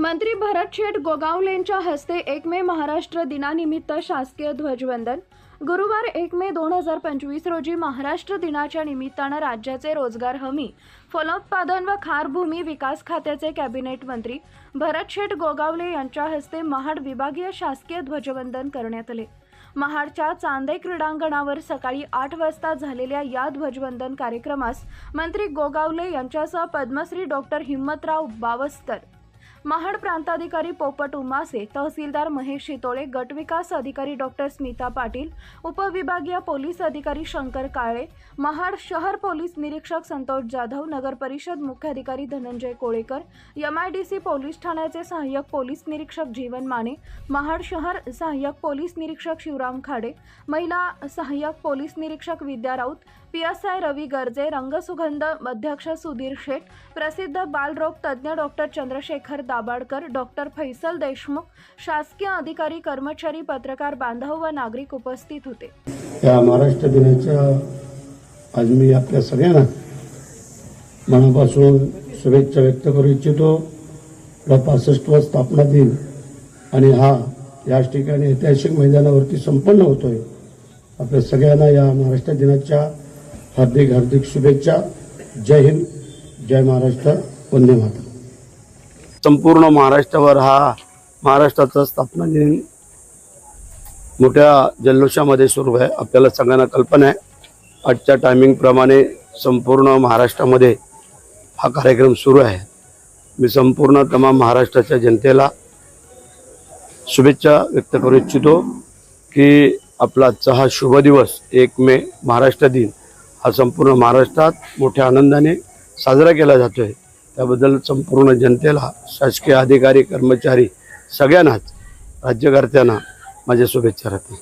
मंत्री भरत शेठ गोगावलेंच्या हस्ते एक मे महाराष्ट्र दिनानिमित्त शासकीय ध्वजवंदन. गुरुवार एक मे दोन हजार पंचवीस रोजी महाराष्ट्र दिनाच्या निमित्तानं राज्याचे रोजगार हमी फलोत्पादन व खारभूमी विकास खात्याचे कॅबिनेट मंत्री भरत शेठ गोगावले यांच्या हस्ते महाड विभागीय शासकीय ध्वजवंदन करण्यात आले. महाडच्या चांदे क्रीडांगणावर सकाळी आठ वाजता झालेल्या या ध्वजवंदन कार्यक्रमास मंत्री गोगावले यांच्यासह पद्मश्री डॉक्टर हिम्मतराव बावस्कर महाड प्रांताधिकारी पोपट उमासे तहसीलदार महेश शितोळे गटविकास अधिकारी डॉक्टर स्मिता पाटील उपविभागीय पोलीस अधिकारी शंकर काळे महाड शहर पोलीस निरीक्षक संतोष जाधव नगर परिषद मुख्याधिकारी धनंजय कोळेकर एमआयडीसी पोलीस ठाण्याचे सहाय्यक पोलीस निरीक्षक जीवन माने महाड शहर सहाय्यक पोलीस निरीक्षक शिवराम खाडे महिला सहाय्यक पोलीस निरीक्षक Vidya Raut P S I Ravi Garje Rangsugandh अध्यक्ष सुधीर शेठ प्रसिद्ध बालरोग तज्ज्ञ डॉक्टर चंद्रशेखर दा दाबाडकर डॉक्टर फैसल देशमुख शासकीय अधिकारी कर्मचारी पत्रकार बांधव व नागरिक उपस्थित होते. या महाराष्ट्र दिनाच्या आज मी आपल्या सगळ्यांना मनापासून शुभेच्छा व्यक्त करू इच्छितो. पासष्ट पासष्टवा स्थापना दिन आणि हा याच ठिकाणी ऐतिहासिक मैदानावरती संपन्न होतोय. आपल्या सगळ्यांना या महाराष्ट्र दिनाच्या हार्दिक हार्दिक शुभेच्छा. जय हिंद जय महाराष्ट्र. वंदे माता संपूर्ण महाराष्ट्रावर हा महाराष्ट्राचा स्थापना दिन मोठ्या जल्लोषामध्ये सुरू आहे. आपल्याला सगळ्यांना कल्पना आहे. आजच्या टायमिंगप्रमाणे संपूर्ण महाराष्ट्रामध्ये हा कार्यक्रम सुरू आहे. मी संपूर्ण तमाम महाराष्ट्राच्या जनतेला शुभेच्छा व्यक्त करू इच्छितो की आपला आजचा हा शुभ दिवस एक मे महाराष्ट्र दिन हा संपूर्ण महाराष्ट्रात मोठ्या आनंदाने साजरा केला जातो आहे त्याबद्दल संपूर्ण जनतेला शासकीय अधिकारी कर्मचारी सगळ्यांनाच राज्यकर्त्यांना माझ्या शुभेच्छा राहतील.